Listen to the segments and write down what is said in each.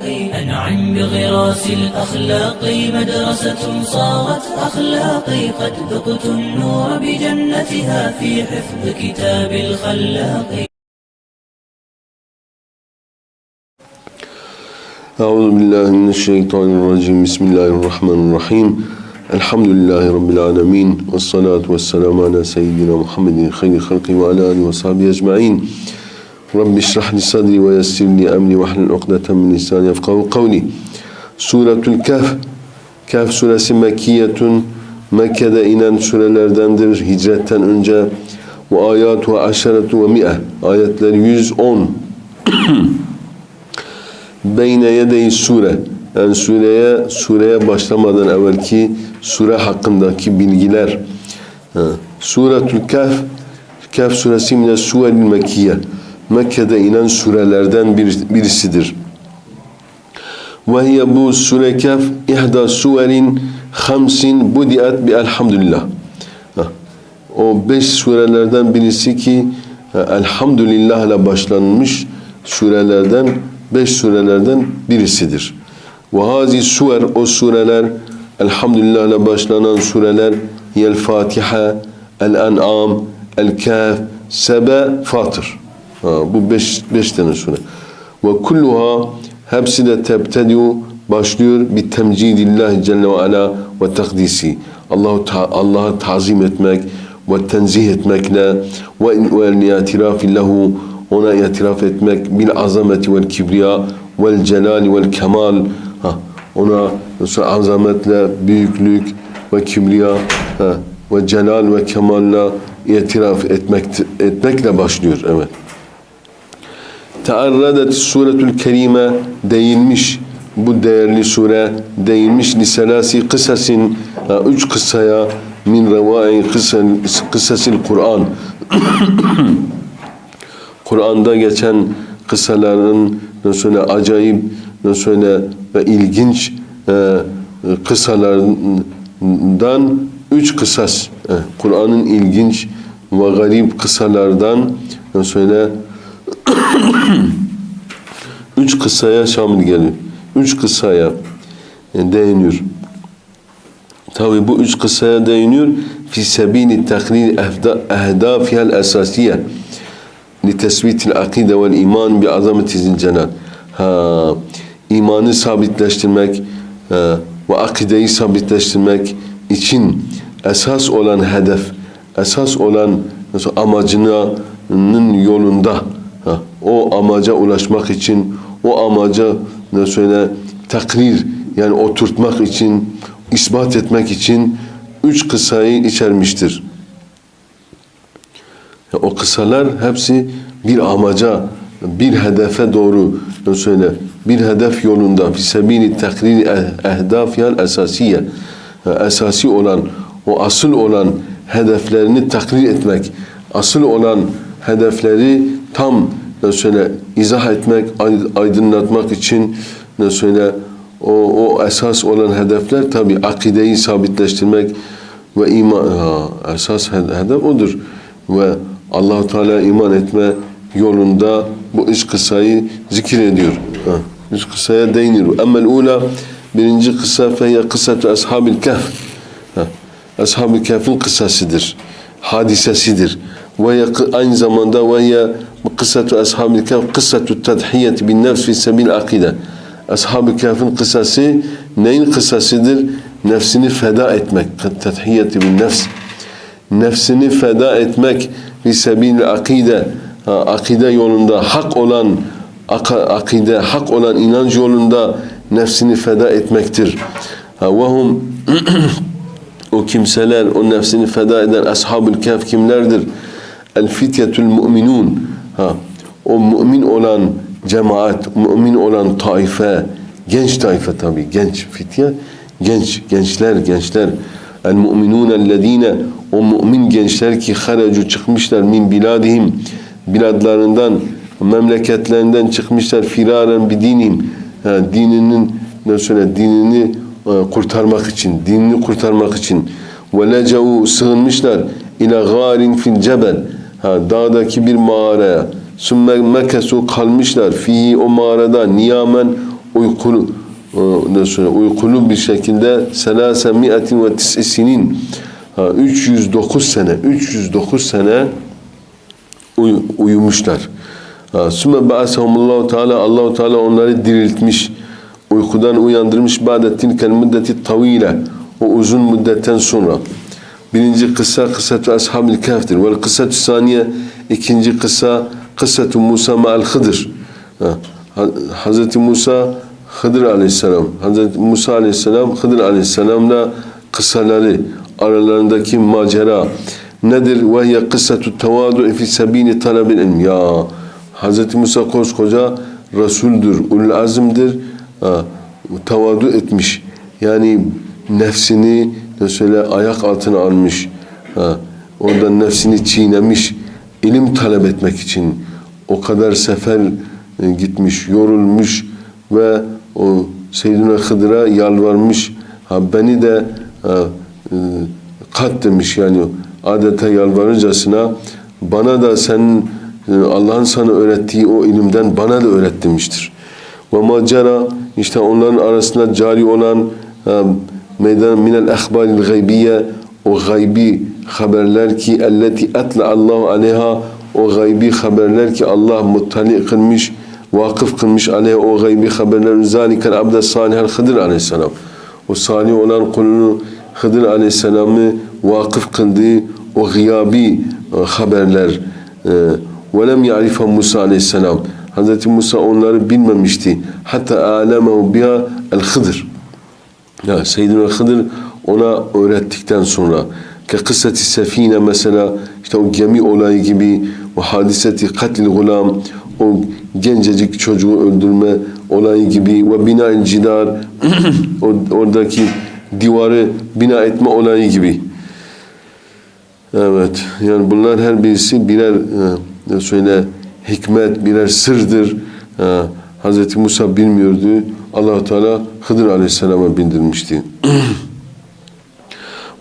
أنعم بغراس الأخلاق مدرسة صارت أخلاقي قد ذقت النور بجنتها في حفظ كتاب الخلاق. أعوذ بالله من الشيطان الرجيم. بسم الله الرحمن الرحيم. الحمد لله رب العالمين والصلاة والسلام على سيدنا محمد خير خلق وعلى آله وصحبه أجمعين. Rabbi şrah li sadri ve yessir li emri ve hlul ukdeten min lisani yefkahu kavli. Suretül Kehf Kehf suresi Mekkiyetun. Mekke'de inen sürelerdendir hicretten önce. Ve ayatu aşeretu ve mi'e ayetler 110 beyne yedeyi sure. Yani sureye sureye başlamadan evvelki sure hakkındaki bilgiler. Suretül Kehf Kehf suresi mine surel Mekkiye Mekke'de inen surelerden bir, birisidir. Hiye bu sure Kehf ihda suverin hamsin budiat bi elhamdülillah. Ha. O beş surelerden birisi ki elhamdülillah ile başlanmış surelerden beş surelerden birisidir. Ve hazi suver o sureler elhamdülillah ile başlanan sureler yel Fatiha, el En'am, el Kehf, Sebe, Fatır. Ha, bu beş, beş tane sure. Ve kulluha hepsi de tebtediu başlıyor bir temcidillah celle ve ala ve takdisi. Allahu ta Allah'a tazim etmek ve tenzih etmekle ve ve itirafi ona itiraf etmek bil azameti vel kibriya vel celali vel kemal ha, ona azametle büyüklük ve kibriya ha, ve celal ve kemalla itiraf etmek etmekle başlıyor evet. Tearradet suretül kerime değinmiş. Bu değerli sure değinmiş. Liselasi kısasin üç kıssaya min revai kısasil Kur'an. Kur'an'da geçen kıssaların nasıl acayip nasıl ve ilginç e, kıssalardan üç kısas e, Kur'an'ın ilginç ve garip kıssalardan nasıl üç kıssaya şamil geliyor. Üç kıssaya e, değiniyor. Tabi bu üç kıssaya değiniyor. Fi sebili takrir ehdafihel esasiye li tesbitil akide vel iman bi azameti zilcelal. Ha, imanı sabitleştirmek e, ve akideyi sabitleştirmek için esas olan hedef, esas olan amacının yolunda ha, o amaca ulaşmak için o amaca ne söyle takrir yani oturtmak için ispat etmek için üç kısayı içermiştir. O kısalar hepsi bir amaca, bir hedefe doğru ne söyle bir hedef yolunda fi sebili takrir ehdafiyel esasiye esasi olan o asıl olan hedeflerini takrir etmek asıl olan hedefleri tam ne söyle izah etmek aydınlatmak için ne söyle o, o esas olan hedefler tabi akideyi sabitleştirmek ve iman ha, esas hedef odur ve allah Teala iman etme yolunda bu üç kısayı zikir ediyor. Ha, üç kısaya değiniyor. Emmel ula birinci kısa feyye kıssatu ashabil kehf. Ha, Ashab-ı Kehf'in kıssasıdır. Hadisesidir. Ve aynı zamanda ve kıssatu ashabil kehf kıssatu tedhiyeti bin nefs fi sebil akide. Ashab-ı Kehf'in kıssası neyin kıssasıdır? Nefsini feda etmek. Tedhiyeti bin nefs. Nefsini feda etmek fi sebil akide. Akide yolunda hak olan akide, hak olan inanç yolunda nefsini feda etmektir. Ve hum o kimseler, o nefsini feda eden ashab-ül kehf kimlerdir? El fityetül mu'minun. Ha, o mümin olan cemaat, mümin olan taife, genç taife tabi, genç fitye, genç, gençler, gençler. El mu'minun ellezine, o mümin gençler ki haracu çıkmışlar min biladihim, biladlarından, memleketlerinden çıkmışlar firaren bidinihim, ha, dininin, ne söyle, dinini kurtarmak için, dinini kurtarmak için. Ve lecau sığınmışlar ila garin fil cebel ha, dağdaki bir mağaraya sümme mekesu kalmışlar fihi o mağarada niyamen uykulu söyle uykulu bir şekilde selase mi'atin ve tis'i sinin ha, 309 sene 309 sene uy- uyumuşlar. Sümme ba'asahumullahu teala Allahu Teala onları diriltmiş. Uykudan uyandırmış ba'de tilkel müddeti tavile. O uzun müddetten sonra. Birinci kıssa kıssatu ashabil kaftir. Vel kıssatu saniye ikinci kıssa kıssatu Musa ma'al Hıdır. Hazreti Musa Hıdır aleyhisselam. Hazreti Musa aleyhisselam Hıdır aleyhisselamla kıssaları aralarındaki macera nedir? Ve hiye kıssatu tevadu fi sebini talebil ilm. Ya Hazreti Musa koskoca Resul'dür, ulul azimdir. Tevadu etmiş. Yani nefsini ne söyle ayak altına almış. Ha, oradan nefsini çiğnemiş. ilim talep etmek için o kadar sefer e, gitmiş, yorulmuş ve o Seyyidina Hıdır'a yalvarmış. Ha beni de ha, e, kat demiş yani adeta yalvarıcasına bana da senin e, Allah'ın sana öğrettiği o ilimden bana da öğret demiştir. Ve macera işte onların arasında cari olan e, meydan minel ehbalil gaybiye o gaybi haberler ki elleti etla Allahu aleyha o gaybi haberler ki Allah muttali kılmış vakıf kılmış aleyha o gaybi haberler zalikel abde salihel Hıdır aleyhisselam o salih olan kulunu Hıdır aleyhisselamı vakıf kıldığı o gıyabi e, haberler ve lem ya'rifa Musa aleyhisselam Hz. Musa onları bilmemişti. Hatta alemehu biha el Hıdır. Ya Seyyidina Hıdır ona öğrettikten sonra ke kıssati sefine mesela işte o gemi olayı gibi o hadiseti katil gulam o gencecik çocuğu öldürme olayı gibi ve bina cidar oradaki divarı bina etme olayı gibi. Evet. Yani bunlar her birisi birer e, söyle hikmet, birer sırdır. E, Hz. Musa bilmiyordu. Allah Teala Hıdır Aleyhisselam'a bildirmişti.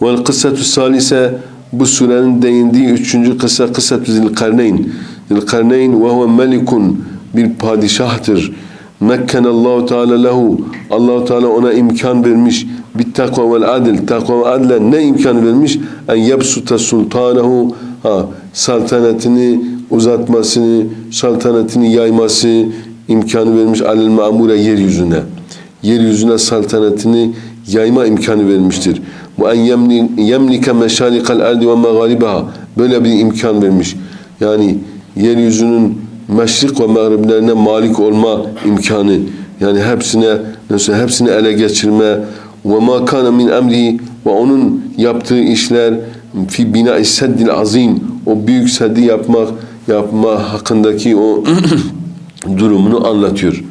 Vel kıssatü salise bu surenin değindiği üçüncü kıssa kıssatü Zilkarneyn. Zilkarneyn ve huve melikun bir padişahtır. Mekkenallahu Teala lehu. Allahu Teala ona imkan vermiş. Bir takva vel adil. Takva ve adle ne imkan vermiş? En yebsuta sultanehu. Ha, saltanatını uzatmasını, saltanatını yayması imkanı vermiş alel mamure yeryüzüne. Yeryüzüne saltanatını yayma imkanı vermiştir. Bu en yemli- yemlike meşalikal ardi ve mağaribaha. Böyle bir imkan vermiş. Yani yeryüzünün meşrik ve mağriblerine malik olma imkanı. Yani hepsine nasıl hepsini ele geçirme ve ma kana min emri ve onun yaptığı işler fi bina seddil azim o büyük seddi yapmak yapma hakkındaki o durumunu anlatıyor.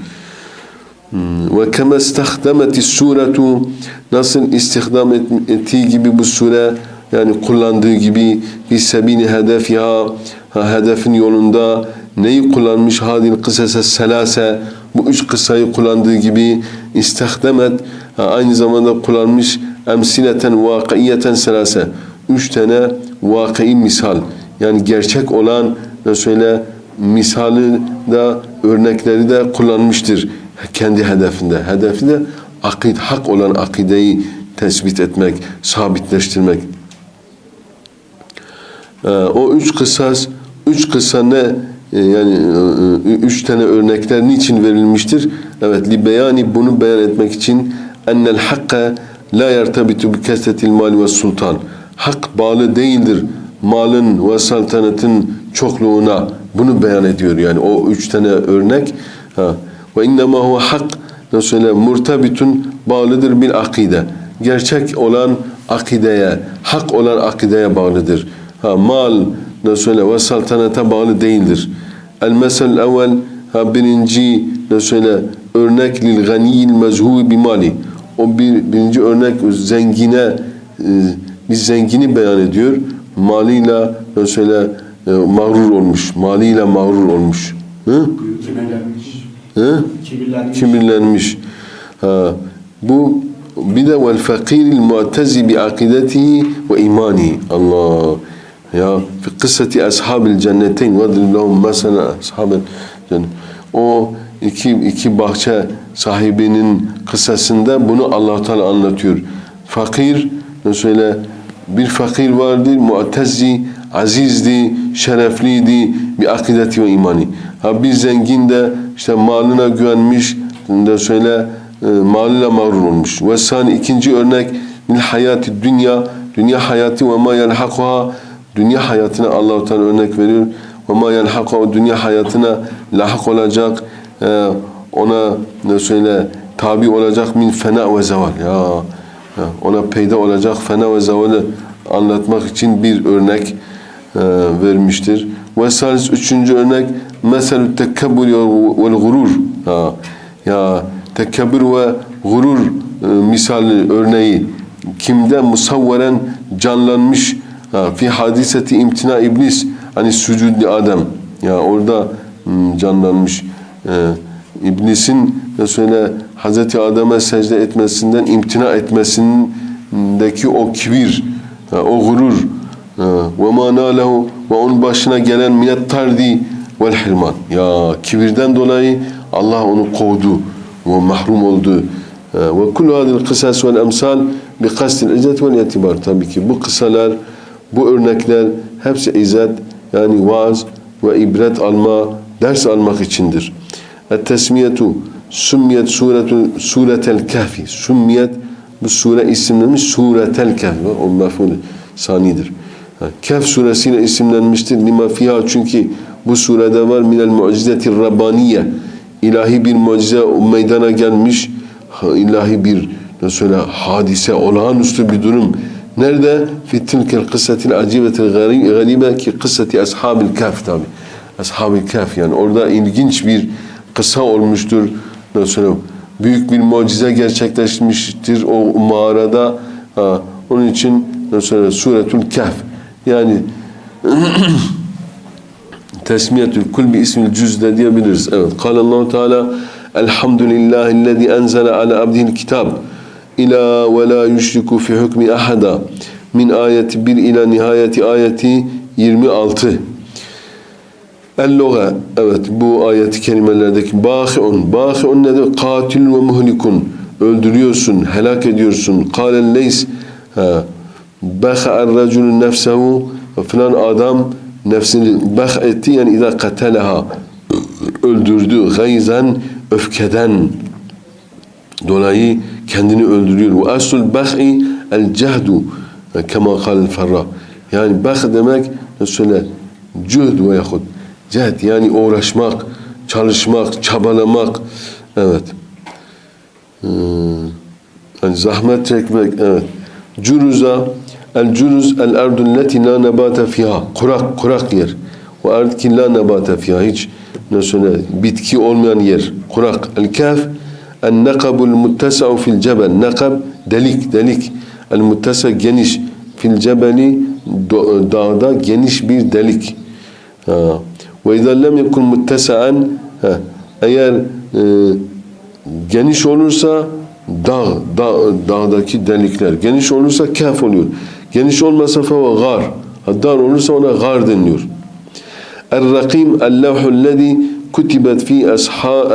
Hmm, Ve kema istahdameti suretu nasıl istihdam et- ettiği gibi bu sure yani kullandığı gibi bir sebini hedefiha ha, hedefin yolunda neyi kullanmış? Hadil kısese selase bu üç kıssayı kullandığı gibi istihdamet aynı zamanda kullanmış emsileten vakiyeten selase. Üç tane vakii misal yani gerçek olan söyle misali de örnekleri de kullanmıştır kendi hedefinde. Hedefi de akid, hak olan akideyi tespit etmek, sabitleştirmek. Ee, o üç kısas, üç kısa ne e, yani e, üç tane örnekler niçin verilmiştir? Evet, li beyani bunu beyan etmek için ennel hakka la yertabitu bi kesretil mali ve sultan. Hak bağlı değildir malın ve saltanatın çokluğuna. Bunu beyan ediyor yani o üç tane örnek. Ha. Ve innema huve hak nasıl murtabitun bağlıdır bir akide. Gerçek olan akideye, hak olan akideye bağlıdır. Ha, mal nasıl söyle ve saltanata bağlı değildir. El mesel evvel ha, birinci nasıl örnek lil ganiyil mezhubi bimali. O bir, birinci örnek zengine e, bir zengini beyan ediyor. Malıyla nasıl e, mağrur olmuş. Malıyla mağrur olmuş. Hı? Kibirlenmiş. Hı? Kibirlenmiş. kibirlenmiş. Ha, bu bir de vel fakiril mu'tezi bi akidetihi ve imani. Allah. Ya fi kıssati ashabil cenneteyn ve lahum mesela ashabil cennet. O iki, iki bahçe sahibinin kıssasında bunu allah Teala anlatıyor. Fakir, söyle bir fakir vardır, muattezzi, azizdi, şerefliydi, bir akideti ve imani. Ha bir zengin de işte malına güvenmiş, de söyle e, malıyla mağrur olmuş. Ve sani ikinci örnek lil hayati dünya, dünya hayatı ve ma yelhakuha, dünya hayatına Allah-u Teala örnek veriyor. Ve ma yelhakuha, dünya hayatına lahak olacak, e, ona ne söyle tabi olacak min fena ve zeval. Ya, ona peyda olacak fena ve zevalı anlatmak için bir örnek vermiştir. Ve salis üçüncü örnek meselü tekebbür vel gurur. Ha, ya tekebbür ve gurur e, misali örneği kimde musavveren canlanmış ha, fi hadiseti imtina iblis hani sücudli Adem ya orada hmm, canlanmış e, iblisin mesela Hazreti Adem'e secde etmesinden imtina etmesindeki o kibir o gurur ve ma nalehu ve onun başına gelen minet tardi vel hirman. Ya kibirden dolayı Allah onu kovdu ve mahrum oldu. Ve kullu hadil kısas vel emsal bi kastil izzet vel itibar. Tabii ki bu kısalar bu örnekler hepsi izzet yani vaaz ve ibret alma ders almak içindir. Et-tesmiyetu sümmiyet suretu suretel kahfi. Sümmiyet bu sure isimlenmiş suretel kahfi. O mef'ul sanidir Kehf suresiyle isimlenmiştir. Lima fiha çünkü bu surede var minel mucizeti rabbaniye. İlahi bir mucize meydana gelmiş. ilahi bir nasıl söyle hadise, olağanüstü bir durum. Nerede? Fi tilkel kıssetil acibetil garibe ki kısseti ashabil kaf tabi. Ashabil kaf yani orada ilginç bir kısa olmuştur. Nasıl söyleyeyim? Büyük bir mucize gerçekleşmiştir o mağarada. Ha, onun için nasıl söyleyeyim? Suretul Kehf. Yani tesmiyetül kul bi ismil cüz de diyebiliriz. Evet. Kalallahu Teala Elhamdülillahillezî enzele ala abdihil kitab ila ve la yüşriku fi hükmi ahada min ayeti 1 ila nihayeti ayeti 26 El-Loga evet bu ayeti kelimelerdeki bahiun bahiun nedir? Katil ve muhlikun öldürüyorsun, helak ediyorsun. Kâlen leys ha Beka'er racülün nefsehu filan adam nefsini bek etti yani idâ kateleha öldürdü gayzen öfkeden dolayı kendini öldürüyor. Ve aslul bek'i el cehdu kema kal ferra. Yani bek demek söyle cühd ve yahud. Cehd yani uğraşmak, çalışmak, çabalamak. Evet. Yani zahmet çekmek. Evet. Curuza El curuz el erdun leti la nebate fiha. Kurak, kurak yer. Ve erd ki la nebate fiha. Hiç ne söyle bitki olmayan yer. Kurak. El kaf el nekabul muttesa'u fil cebel. Nekab delik, delik. El muttesa geniş. Fil cebeli dağda geniş bir delik. Ha. Ve izâ lem yekun muttesa'an eğer e, geniş olursa dağ, dağ, dağdaki delikler geniş olursa kaf oluyor. Geniş olmasa feva gar. Dar olursa ona gar deniliyor. El-Rakim el-levhul lezi kutibet fi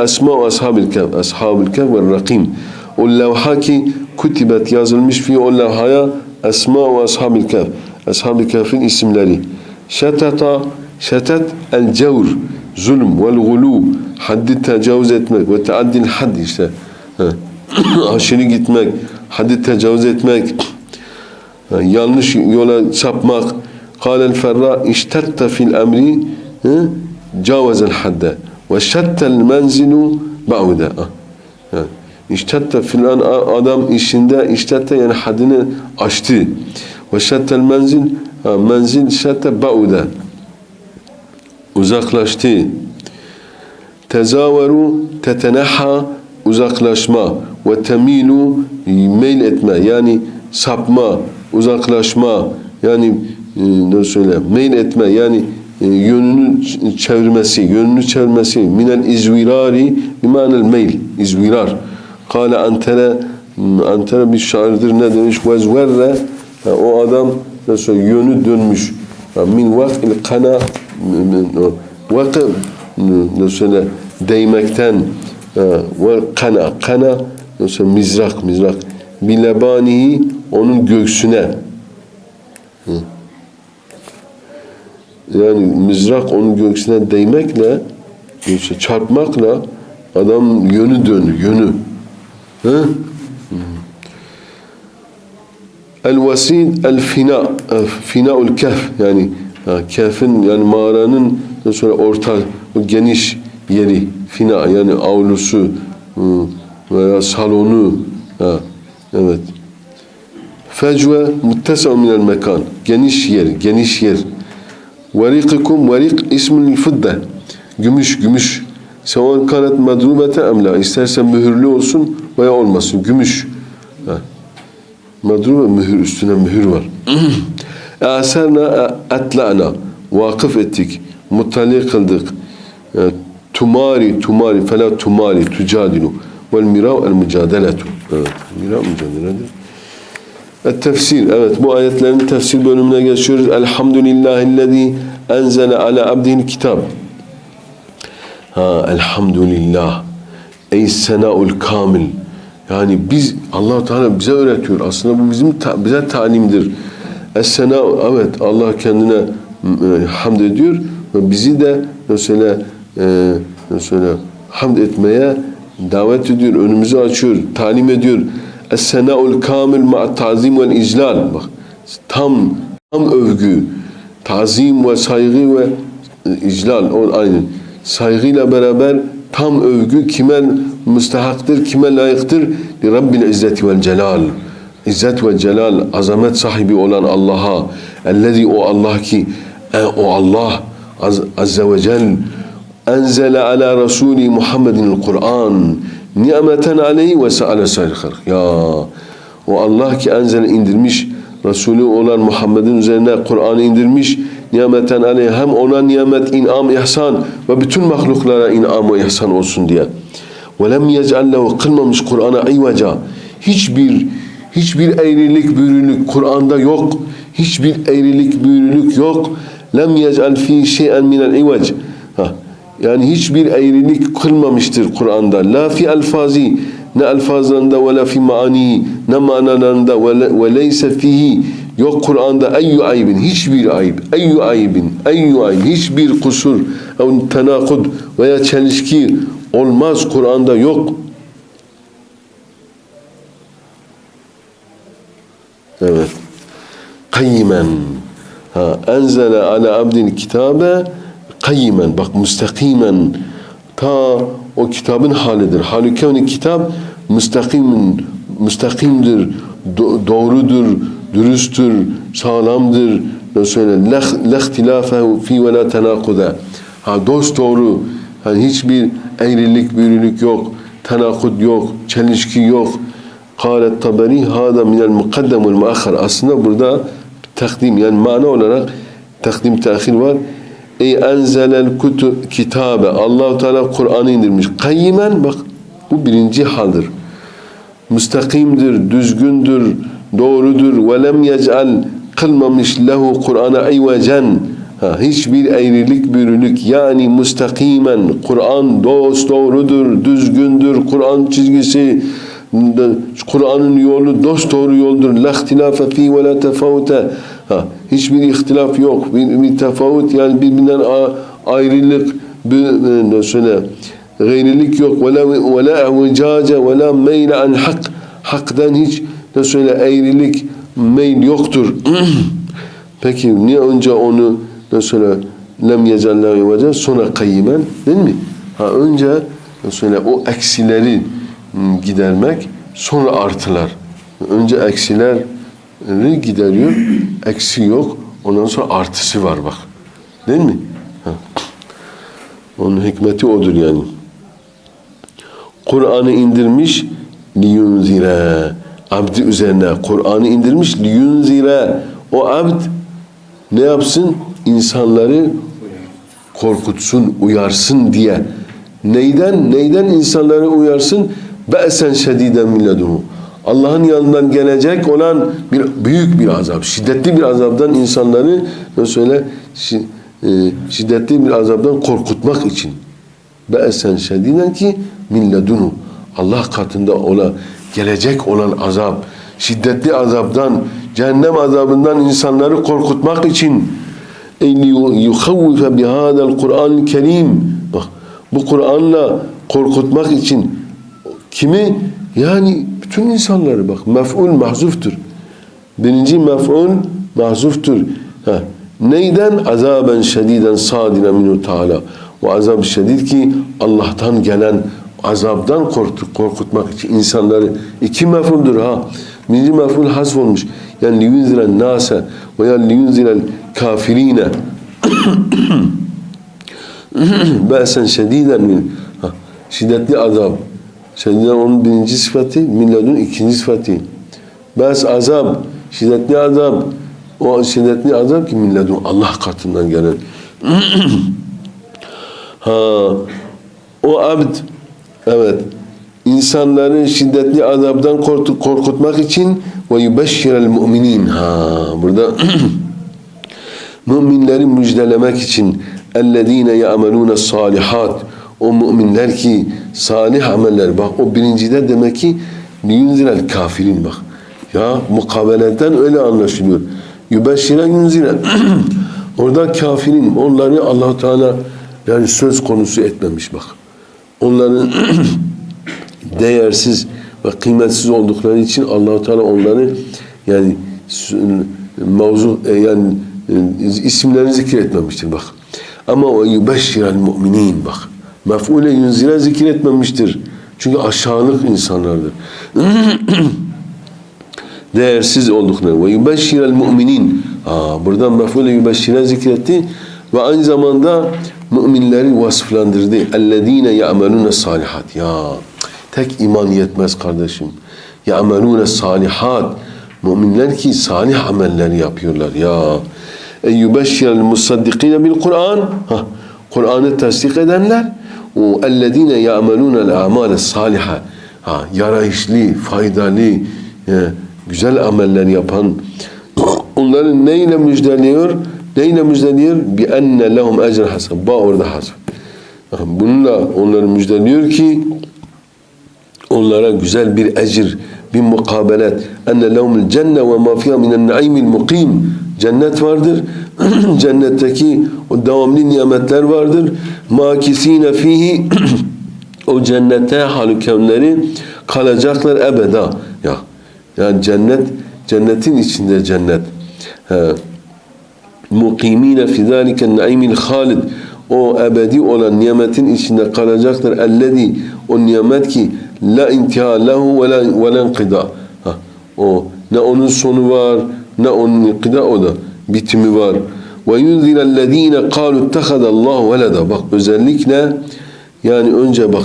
esma ashabil kehf. Ashabil kehf ve rakim. O levha ki kutibet yazılmış fi o levhaya esma ve ashabil kehf. Ashabil kehfin isimleri. Şeteta şetet el-cevr zulm vel gulu haddi tecavüz etmek ve teaddil had işte aşırı gitmek haddi tecavüz etmek yanlış yola sapmak قال الفراء اشتدت في الأمر جاوز الحد وشتت المنزل بعودا yani iştette filan adam işinde iştette yani haddini aştı. Ve şettel menzil menzil şette bauda uzaklaştı. Tezaveru teteneha uzaklaşma ve temilu meyl etme yani sapma uzaklaşma yani e, ne söyle meyil etme yani e, yönünü çevirmesi yönünü çevirmesi minel izvirari bimanel meyl izvirar. Kâle antere antere bir şairdir ne demiş? Vezverre o adam nasıl yönü dönmüş. Min vakil kana vakı söyle değmekten e, ve kana kana mesela mizrak mizrak bilebanihi onun göğsüne. Yani mızrak onun göğsüne değmekle işte çarpmakla adam yönü dönür yönü. Hı? El vasid el fina finaul kehf yani ha, kehfin yani mağaranın sonra orta o geniş yeri fina yani avlusu veya salonu ha, evet. Fecve muttesa minel mekan. Geniş yer geniş yer. Verikikum verik ismül fıdde gümüş gümüş. Sevan kanet madrubete emla isterse mühürlü olsun veya olmasın. Gümüş. Ha. Madrube mühür üstüne mühür var. Eserna etla'na vakıf ettik. Muttali kıldık. E, Tumari tumari. Fela tumari. Tucadilu vel mirav el mücadeletu. Evet. Mirav mücadeledir. Et tefsir. Evet bu ayetlerin tefsir bölümüne geçiyoruz. Elhamdülillahillezî enzele ala abdihil kitab. Ha elhamdülillah. Ey senaul kamil. Yani biz Allah Teala bize öğretiyor. Aslında bu bizim ta, bize talimdir. Es-sena evet Allah kendine e, hamd ediyor ve bizi de mesela e, mesela hamd etmeye davet ediyor, önümüzü açıyor, talim ediyor. Es-senaul kamil ma tazim ve iclal. Bak tam tam övgü, tazim ve saygı ve e, iclal o aynı. Saygıyla beraber tam övgü kime müstehaktır, kime layıktır? Li Rabbil İzzeti vel Celal. İzzet ve Celal, azamet sahibi olan Allah'a. Ellezî o Allah ki, e, o Allah az, Azze ve Cel enzele ala Resulü Muhammedin Kur'an nimeten aleyhi ve se'ale sayr Ya o Allah ki enzele indirmiş Resulü olan Muhammed'in üzerine Kur'an'ı indirmiş nimeten aleyhi hem ona nimet, inam, ihsan ve bütün mahluklara inam ve ihsan olsun diye. Ve lem yec'allehu kılmamış Kur'an'a ayvaca. Hiçbir hiçbir eğrilik, büyürülük Kur'an'da yok. Hiçbir eğrilik, büyürülük yok. Lem yec'al fi şey'en minel ivac. Yani hiçbir eğrilik kılmamıştır Kur'an'da. La fi alfazi ne alfazlarında ve la fi maani ne manalarında ve leyse fihi yok Kur'an'da eyyü aybin hiçbir ayıp eyyü aybin eyyü ayb hiçbir kusur ev tenakud veya çelişki olmaz Kur'an'da yok. Evet. Kayyimen. Ha, enzele ala abdin kitabe kayyimen. Bak müstakimen. Ta o kitabın halidir. O kitap müstakimin, müstakimdir, do- doğrudur, dürüsttür, sağlamdır. Söyle lehtilafe fi ve la tenakuda. Ha dost doğru. Yani hiçbir eğrilik, büyürülük yok, tenakud yok, çelişki yok. Kâlet taberi hâda minel mukaddem vel muakhar. Aslında burada takdim yani mana olarak takdim tehir var. Ey enzelel kutu kitabe. Allahu Teala Kur'an'ı indirmiş. Kayyimen bak bu birinci haldir. Müstakimdir, düzgündür, doğrudur. Ve lem yec'al kılmamış lehu Kur'an'a ayvecen. Ha, hiçbir eğrilik, bürülük yani müstakimen. Kur'an dost doğrudur, düzgündür. Kur'an çizgisi Kur'an'ın yolu dost doğru yoldur. La ihtilafe fi ve la tefavute. Ha, hiçbir ihtilaf yok. Bir, bir tefavut yani birbirinden ayrılık bir, söyle gayrilik yok. Ve la ve la vicace ve la meyle an hak. Hak'tan hiç ne söyle eğrilik, meyl yoktur. Peki niye önce onu ne söyle lem yecellahu vece sonra kayyimen değil mi? Ha önce ne o eksileri gidermek sonra artılar. Önce eksileri gideriyor. Eksi yok. Ondan sonra artısı var bak. Değil mi? Ha. Onun hikmeti odur yani. Kur'an'ı indirmiş liyunzire abdi üzerine Kur'an'ı indirmiş liyunzire o abd ne yapsın? İnsanları korkutsun, uyarsın diye. Neyden? Neyden insanları uyarsın? Be'sen şediden milleduhu. Allah'ın yanından gelecek olan bir büyük bir azap, şiddetli bir azaptan insanları söyle şiddetli bir azaptan korkutmak için. be'sen şediden ki min ledunu. Allah katında ola gelecek olan azap, şiddetli azaptan, cehennem azabından insanları korkutmak için yuhavvife bihadel Kur'an kerim. Bak bu Kur'an'la korkutmak için kimi? Yani bütün insanları bak mef'ul mahzuftur. Birinci mef'ul mahzuftur. Ha. Neyden? Azaben şediden sadine minu Teala. O azab şedid ki Allah'tan gelen azaptan korkut, korkutmak için insanları iki mef'uldur ha. Birinci mef'ul hasf olmuş. Yani liyunzilen nase veya liyunzilen kafirine Ba'sen şediden min. Şiddetli azap. Şedid'in onun birinci sıfatı, milladun ikinci sıfatı. Bes azap, şiddetli azap. O şiddetli azap ki milladun Allah katından gelen. ha, o abd, evet, insanları şiddetli azaptan korkutmak için ve yubeşşirel müminin. Ha, burada müminleri müjdelemek için ellezine ya'melune salihat. O müminler ki salih ameller bak o birincide demek ki liyunzirel kafirin bak. Ya mukabeleden öyle anlaşılıyor. Yübeşşire yunzire. Orada kafirin onları allah Teala yani söz konusu etmemiş bak. Onların değersiz ve kıymetsiz oldukları için allah Teala onları yani mevzu e, yani e, isimlerini zikretmemiştir bak. Ama o yubeşşirel müminin bak. Mef'ule yunzire zikretmemiştir. Çünkü aşağılık insanlardır. Değersiz oldukları. Ve yubeşşirel müminin. Aa, buradan mef'ule yubeşşire zikretti. Ve aynı zamanda müminleri vasıflandırdı. اَلَّذ۪ينَ يَعْمَلُونَ salihat. Ya tek iman yetmez kardeşim. يَعْمَلُونَ salihat. Müminler ki salih amelleri yapıyorlar. Ya en yubeşşirel musaddikine bil Kur'an. Kur'an'ı tasdik edenler o ellezine ya'malunel a'male saliha. Ha, yarayışlı, faydalı, e, güzel ameller yapan onların neyle müjdeliyor? Neyle müjdeliyor? Bi enne lehum ecr hasen. Ba orada hasf. Bununla onları müjdeliyor ki onlara güzel bir ecir, bir mukabelet. Enne lehumul cenne ve ma fiha minen naimil mukim. Cennet vardır. Cennetteki o devamlı nimetler vardır. Makisine fihi o cennete halükemleri kalacaklar ebeda. Ya yani cennet cennetin içinde cennet. He. Mukimine fi zalike naimil halid o ebedi olan nimetin içinde kalacaklar. Ellezî o nimet ki la intiha lehu ve la ve la O ne onun sonu var ne onun inqida o da bitimi var. Ve yunzilellezîne kâlu ittehadallahu veleda. Bak özellikle yani önce bak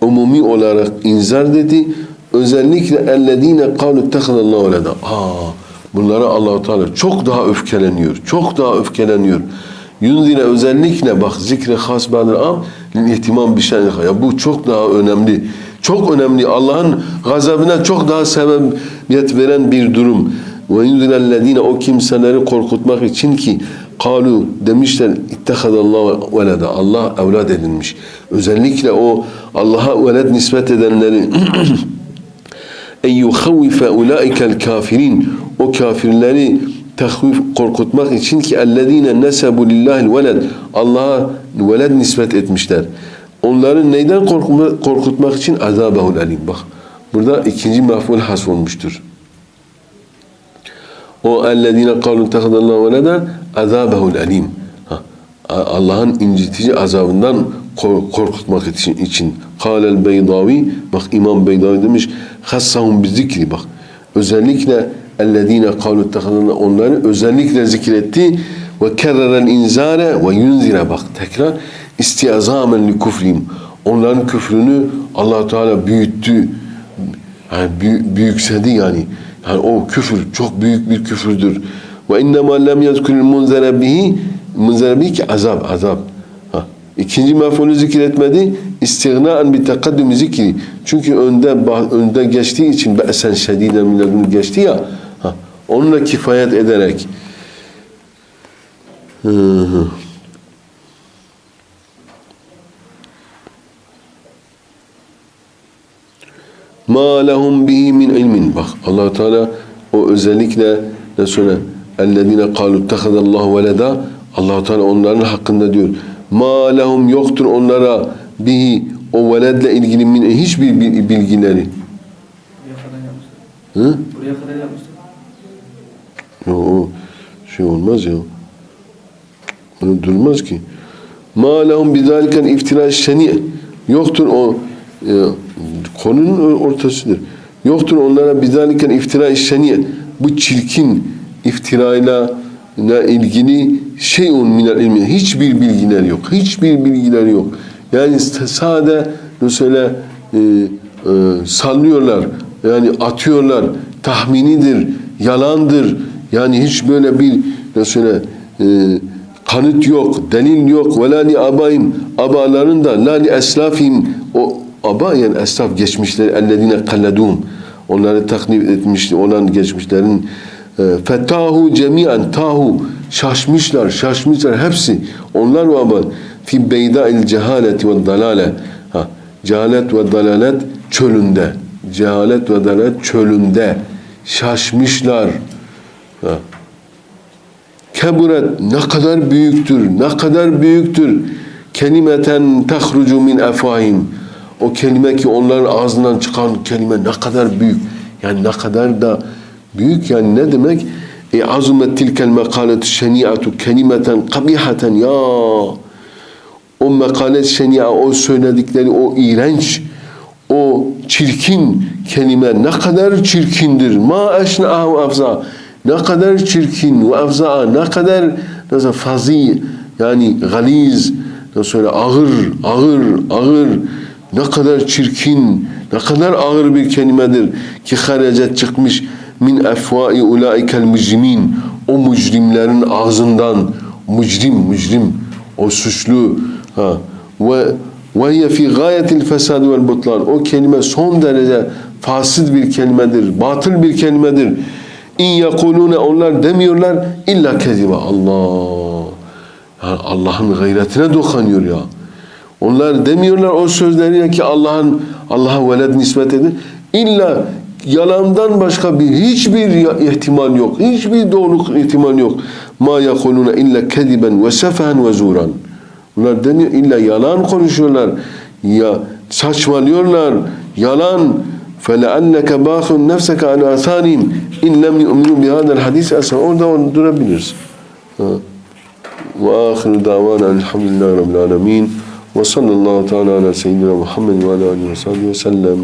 umumi olarak inzar dedi. Özellikle ellezîne kâlu ittehadallahu veleda. Aa, bunlara Allahu Teala çok daha öfkeleniyor. Çok daha öfkeleniyor. Yunzile özellikle bak zikre has ba'del am ihtimam bir şey. Ya bu çok daha önemli. Çok önemli. Allah'ın gazabına çok daha sebebiyet veren bir durum. Ve yunzilellezine o kimseleri korkutmak için ki kalu demişler ittehadallahu veleda. Allah evlad edinmiş. Özellikle o Allah'a veled nispet edenleri en yuhavvife ulaikel kafirin o kafirleri tahvif korkutmak için ki ellezine nesebu lillahil veled Allah'a veled nispet etmişler. Onların neyden korkutmak, için azabehul alim. Bak burada ikinci maful has olmuştur. O ellezine kalu tehadallahu veleden azabehul alim. Allah'ın incitici azabından korkutmak için. için. Kâlel Beydavi bak İmam Beydavi demiş hassahum bi zikri bak. Özellikle ellezine kalu tehadallahu onları özellikle zikretti ve kerrerel inzare ve yunzire bak tekrar istiazamen li kufrim. Onların küfrünü allah Teala büyüttü. Yani büyük, büyüksedi yani. Yani o küfür çok büyük bir küfürdür. Ve innemâ lem yezkulil munzere bihi ki azap, azap. Ha. İkinci mef'ulü zikretmedi. İstignaen bi tekaddüm zikri. Çünkü önde önde geçtiği için be'sen şediden minedunu geçti ya. Ha. Onunla kifayet ederek. Hı hı. ma lehum bihi min ilmin. Bak allah Teala o özellikle ne söyle? اَلَّذِينَ قَالُوا اتَّخَذَ اللّٰهُ وَلَدًا allah Teala onların hakkında diyor. Ma lehum yoktur onlara bihi o veledle ilgili min, hiçbir bil- bilgileri. Buraya kadar yapmışlar. Hı? Buraya kadar yapmışlar. Yo, o şey olmaz ya. Onu durmaz ki. Ma lehum bidaliken iftira şeni. Yoktur o e, konunun ortasıdır. Yoktur onlara bidaliken iftira şeni. Bu çirkin iftirayla ilgili şeyun minel ilmi. Hiçbir bilgiler yok. Hiçbir bilgiler yok. Yani sade mesela e, e, sallıyorlar. Yani atıyorlar. Tahminidir, yalandır. Yani hiç böyle bir mesela e, kanıt yok, delil yok. Ve la li abayim abaların da eslafihim o aba yani eslaf geçmişler ellezine kalledum onları taklit etmiş olan geçmişlerin e, fetahu cemiyen tahu şaşmışlar şaşmışlar hepsi. Onlar ve aba fi beyda'il cehaleti ve dalale. Ha cehalet ve dalalet çölünde. Cehalet ve dalalet çölünde. Şaşmışlar. Ha. Keburet ne kadar büyüktür, ne kadar büyüktür. Kelimeten tahrucu min efahim. O kelime ki onların ağzından çıkan kelime ne kadar büyük. Yani ne kadar da büyük yani ne demek? E azumet tilkel mekaletü şeniatü kelimeten kabihaten ya. O mekalet şenia, o söyledikleri o iğrenç, o çirkin kelime ne kadar çirkindir. Ma eşna'ahu afza. Ne kadar çirkin ve afza, ne kadar nasıl fazi yani galiz, nasıl öyle ağır, ağır, ağır, ne kadar çirkin, ne kadar ağır bir kelimedir ki harecet çıkmış min efvai ulaikel mücrimin o mücrimlerin ağzından mücrim, mücrim o suçlu ha ve ve hiye fi gayetil fesad vel butlan o kelime son derece fasid bir kelimedir, batıl bir kelimedir. İn yekulune onlar demiyorlar illa keziba. Allah. Yani Allah'ın gayretine dokunuyor ya. Onlar demiyorlar o sözleriyle ki Allah'ın Allah'a veled nispet edin. İlla yalandan başka bir hiçbir ya- ihtimal yok. Hiçbir doğruluk ihtimal yok. Ma yekulune illa keziben ve sefen ve zuran. Bunlar demiyor illa yalan konuşuyorlar. Ya saçmalıyorlar. Yalan. فَلَأَنَّكَ بَاخُ نَفْسَكَ عَلَى آثَارِهِمْ اِنْ لَمْ يُؤْمِنُوا بِهَذَا الْحَدِيثِ أَسْرًا Orada onu durabiliriz. Ha. وآخر دعوانا أن الحمد لله رب العالمين ve sallallahu teala ala seyyidina Muhammed ve ala aleyhi ve sellem.